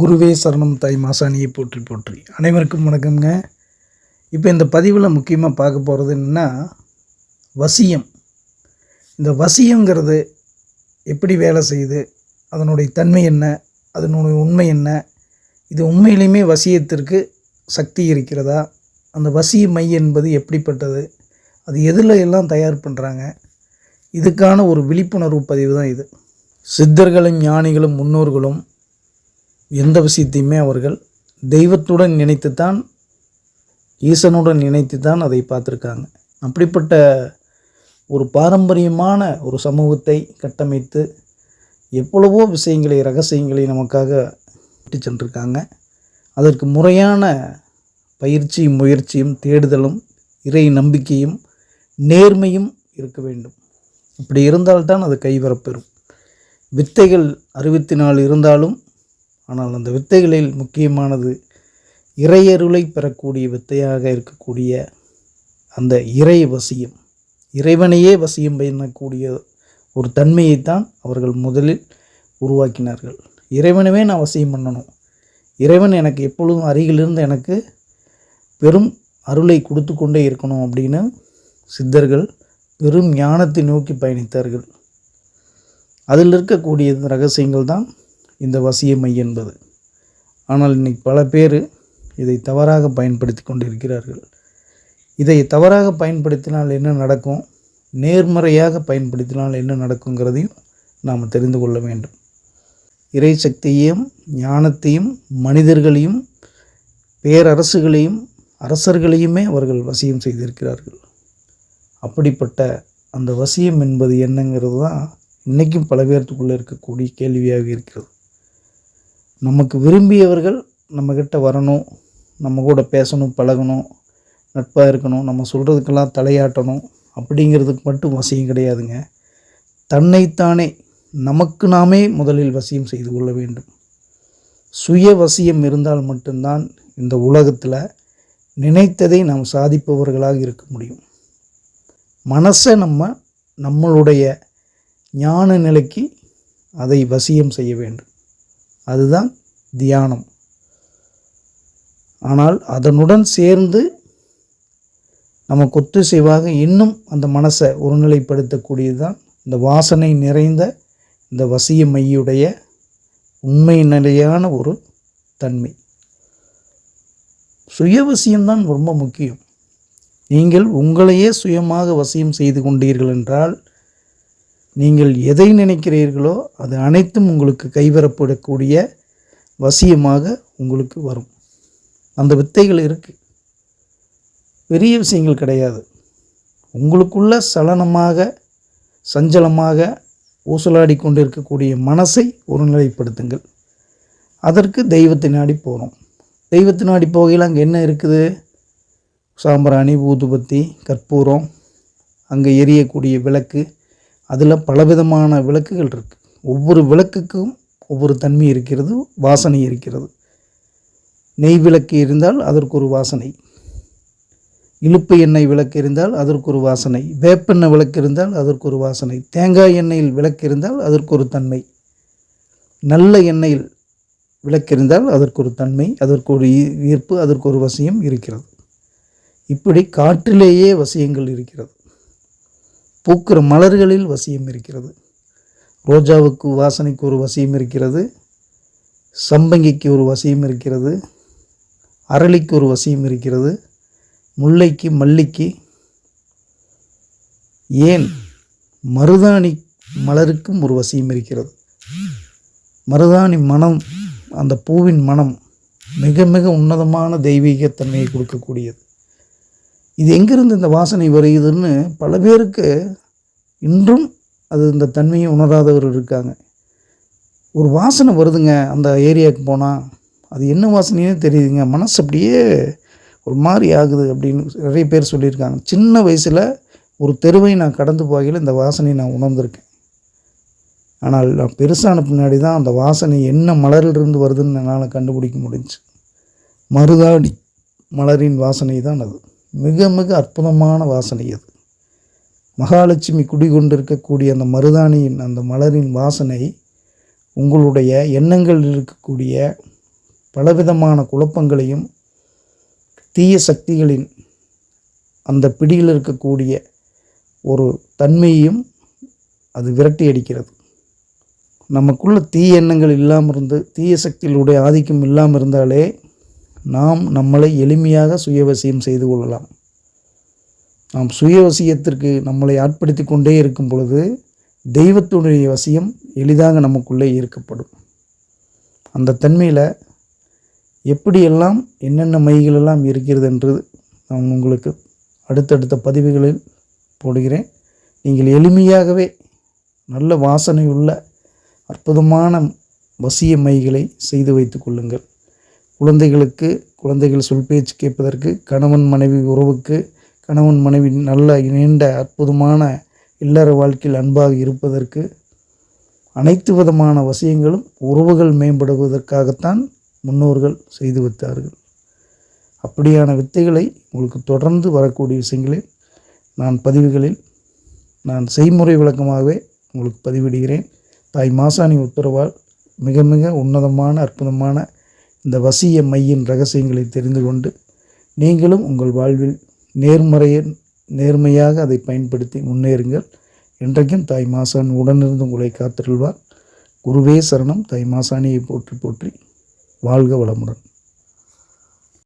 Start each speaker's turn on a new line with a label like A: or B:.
A: குருவே சரணம் தாய் மாசாணியை போற்றி போற்றி. அனைவருக்கும் வணக்கம்ங்க. இப்போ இந்த பதிவில் முக்கியமாக பார்க்க போகிறது என்னென்னா வசியம். இந்த வசியங்கிறது எப்படி வேலை செய்யுது? அதனுடைய தன்மை என்ன? அதனுடைய உண்மை என்ன? இது உண்மையிலையுமே வசியத்திற்கு சக்தி இருக்கிறதா? அந்த வசிய மை என்பது எப்படிப்பட்டது? அது எதில் எல்லாம் தயார் பண்ணுறாங்க இதுக்கான ஒரு விழிப்புணர்வு பதிவு தான் இது. சித்தர்களும் ஞானிகளும் முன்னோர்களும் எந்த விஷயத்தையுமே அவர்கள் தெய்வத்துடன் நினைத்து தான் ஈசனுடன் நினைத்து தான் அதை பார்த்துருக்காங்க. அப்படிப்பட்ட ஒரு பாரம்பரியமான ஒரு சமூகத்தை கட்டமைத்து எவ்வளவோ விஷயங்களை ரகசியங்களை நமக்காக விட்டு சென்றிருக்காங்க. அதற்கு முறையான பயிற்சியும் முயற்சியும் தேடுதலும் இறை நம்பிக்கையும் நேர்மையும் இருக்க வேண்டும். இப்படி இருந்தால்தான் அது கைவரப்பெறும். வித்தைகள் அறுபத்தி நாலு இருந்தாலும் ஆனால் அந்த வித்தைகளில் முக்கியமானது இறையருளை பெறக்கூடிய வித்தையாக இருக்கக்கூடிய அந்த இறை வசியம். இறைவனையே வசியம் பண்ணக்கூடிய ஒரு தன்மையைத்தான் அவர்கள் முதலில் உருவாக்கினார்கள். இறைவனவே நான் வசியம் பண்ணணும். இறைவன் எனக்கு எப்பொழுதும் அருகிலிருந்து எனக்கு பெரும் அருளை கொடுத்து கொண்டே இருக்கணும் அப்படின்னு சித்தர்கள் பெரும் ஞானத்தை நோக்கி பயணித்தார்கள். அதில் இருக்கக்கூடிய ரகசியங்கள் தான் இந்த வசிய மை என்பது. ஆனால் இன்னைக்கு பல பேர் இதை தவறாக பயன்படுத்தி கொண்டிருக்கிறார்கள். இதை தவறாக பயன்படுத்தினால் என்ன நடக்கும்? நேர்மறையாக பயன்படுத்தினால் என்ன நடக்குங்கிறதையும் நாம் தெரிந்து கொள்ள வேண்டும். இறை சக்தியையும் ஞானத்தையும் மனிதர்களையும் பேரரசுகளையும் அரசர்களையுமே அவர்கள் வசியம் செய்திருக்கிறார்கள். அப்படிப்பட்ட அந்த வசியம் என்பது என்னங்கிறது தான் இன்றைக்கும் பல பேர்த்துக்குள்ளே இருக்கக்கூடிய கேள்வியாக இருக்கிறது. நமக்கு விரும்பியவர்கள் நம்மக்கிட்ட வரணும் நம்ம கூட பேசணும் பழகணும் நட்பாக இருக்கணும் நம்ம சொல்கிறதுக்கெல்லாம் தலையாட்டணும் அப்படிங்கிறதுக்கு மட்டும் வசியம் கிடையாதுங்க. தன்னைத்தானே நமக்கு நாமே முதலில் வசியம் செய்து கொள்ள வேண்டும். சுய வசியம் இருந்தால் மட்டும்தான் இந்த உலகத்தில் நினைத்ததை நாம் சாதிப்பவர்களாக இருக்க முடியும். மனசை நம்ம நம்மளுடைய ஞான நிலைக்கு அதை வசியம் செய்ய வேண்டும். அதுதான் தியானம். ஆனால் அதனுடன் சேர்ந்து நமக்கு ஒத்துசைவாக இன்னும் அந்த மனசை ஒருநிலைப்படுத்தக்கூடியது தான் இந்த வாசனை நிறைந்த இந்த வசிய மையுடைய உண்மை நிலையான ஒரு தன்மை. சுயவசியம்தான் ரொம்ப முக்கியம். நீங்கள் உங்களையே சுயமாக வசியம் செய்து கொண்டீர்கள் என்றால் நீங்கள் எதை நினைக்கிறீர்களோ அது அனைத்தும் உங்களுக்கு கைவரப்படக்கூடிய வசியமாக உங்களுக்கு வரும். அந்த வித்தைகள் இருக்குது பெரிய விஷயங்கள் கிடையாது. உங்களுக்குள்ள சலனமாக சஞ்சலமாக ஊசலாடி கொண்டு இருக்கக்கூடிய மனசை ஒருநிலைப்படுத்துங்கள். அதற்கு தெய்வத்தை நாடி போகிறோம் தெய்வத்தை நாடி போகையில் அங்கே என்ன இருக்குது? சாம்பிராணி ஊதுபத்தி கற்பூரம் அங்கே எரியக்கூடிய விளக்கு அதில் பலவிதமான விளக்குகள் இருக்குது ஒவ்வொரு விளக்குக்கும் ஒவ்வொரு தன்மை இருக்கிறது வாசனை இருக்கிறது. நெய் விளக்கு இருந்தால் அதற்கு ஒரு வாசனை. இழுப்பு எண்ணெய் விளக்கு இருந்தால் அதற்கு ஒரு வாசனை. வேப்பெண்ணெய் விளக்கு இருந்தால் அதற்கு ஒரு வாசனை. தேங்காய் எண்ணெயில் விளக்கு இருந்தால் அதற்கு ஒரு தன்மை. நல்ல எண்ணெயில் விளக்கு இருந்தால் அதற்கு ஒரு தன்மை அதற்கு ஒரு ஈ- ஈர்ப்பு அதற்கு ஒரு வசியம் இருக்கிறது. இப்படி காற்றிலேயே வசியங்கள் இருக்கிறது. பூக்கிற மலர்களில் வசியம் இருக்கிறது. ரோஜாவுக்கு வாசனைக்கு ஒரு வசியம் இருக்கிறது. சம்பங்கிக்கு ஒரு வசியம் இருக்கிறது. அரளிக்கு ஒரு வசியம் இருக்கிறது. முல்லைக்கு மல்லிக்கு. ஏன்? மருதாணி மலருக்கும் ஒரு வசியம் இருக்கிறது. மருதாணி மனம் அந்த பூவின் மனம் மிக மிக உன்னதமான தெய்வீகத்தன்மையை கொடுக்கக்கூடியது. இது எங்கிருந்து இந்த வாசனை வருகிறதுன்னு பல பேருக்கு இன்றும் அது இந்த தன்மையை உணராதவர் இருக்காங்க. ஒரு வாசனை வருதுங்க அந்த ஏரியாவுக்கு போனால் அது என்ன வாசனையே தெரியுதுங்க. மனசு அப்படியே ஒரு மாதிரி ஆகுது அப்படின்னு நிறைய பேர் சொல்லியிருக்காங்க. சின்ன வயசில் ஒரு தெருவை நான் கடந்து போகையில் இந்த வாசனையை நான் உணர்ந்திருக்கேன். ஆனால் நான் பெருசான பின்னாடி தான் அந்த வாசனை என்ன மலரிலிருந்து வருதுன்னு என்னால் கண்டுபிடிக்க முடிஞ்சு மருதாடி மலரின் வாசனை தான் அது. மிக மிக அற்புதமான வாசனை அது. மகாலட்சுமி குடிகொண்டிருக்கக்கூடிய அந்த மருதாணியின் அந்த மலரின் வாசனை உங்களுடைய எண்ணங்களில் இருக்கக்கூடிய பலவிதமான குழப்பங்களையும் தீய சக்திகளின் அந்த பிடியில் இருக்கக்கூடிய ஒரு தன்மையையும் அது விரட்டி அடிக்கிறது. நமக்குள்ள தீய எண்ணங்கள் இல்லாமல் இருந்து தீய சக்திகளுடைய ஆதிக்கம் இல்லாமல் இருந்தாலே நாம் நம்மளை எளிமையாக சுயவசியம் செய்து கொள்ளலாம். நாம் சுயவசியத்திற்கு நம்மளை ஆட்படுத்தி கொண்டே இருக்கும் பொழுது தெய்வத்துடைய வசியம் எளிதாக நமக்குள்ளே ஈர்க்கப்படும். அந்த தன்மையில் எப்படியெல்லாம் என்னென்ன மைகள் எல்லாம் இருக்கிறது என்று நான் உங்களுக்கு அடுத்தடுத்த பதிவுகளில் போடுகிறேன். நீங்கள் எளிமையாகவே நல்ல வாசனையுள்ள அற்புதமான வசிய மைகளை செய்து வைத்து கொள்ளுங்கள். குழந்தைகளுக்கு குழந்தைகள் சொல் பேச்சு கேட்பதற்கு கணவன் மனைவி உறவுக்கு கணவன் மனைவி நல்ல நீண்ட அற்புதமான இல்லற வாழ்க்கையில் அன்பாக இருப்பதற்கு அனைத்து விதமான வசியங்களும் உறவுகள் மேம்படுவதற்காகத்தான் முன்னோர்கள் செய்து வைத்தார்கள். அப்படியான வித்தைகளை உங்களுக்கு தொடர்ந்து வரக்கூடிய விஷயங்களில் நான் பதிவுகளில் நான் செய்முறை விளக்கமாகவே உங்களுக்கு பதிவிடுகிறேன். தாய் மாசாணி உத்தரவால் மிக மிக உன்னதமான அற்புதமான இந்த வசிய மையின் ரகசியங்களை தெரிந்து கொண்டு நீங்களும் உங்கள் வாழ்வில் நேர்மறைய நேர்மையாக அதை பயன்படுத்தி முன்னேறுங்கள். என்றைக்கும் தாய் மாசாணி உடனிருந்து உங்களை காத்திருள்வார். குருவே சரணம். தாய் மாசானியை போற்றி போற்றி வாழ்க வளமுடன்.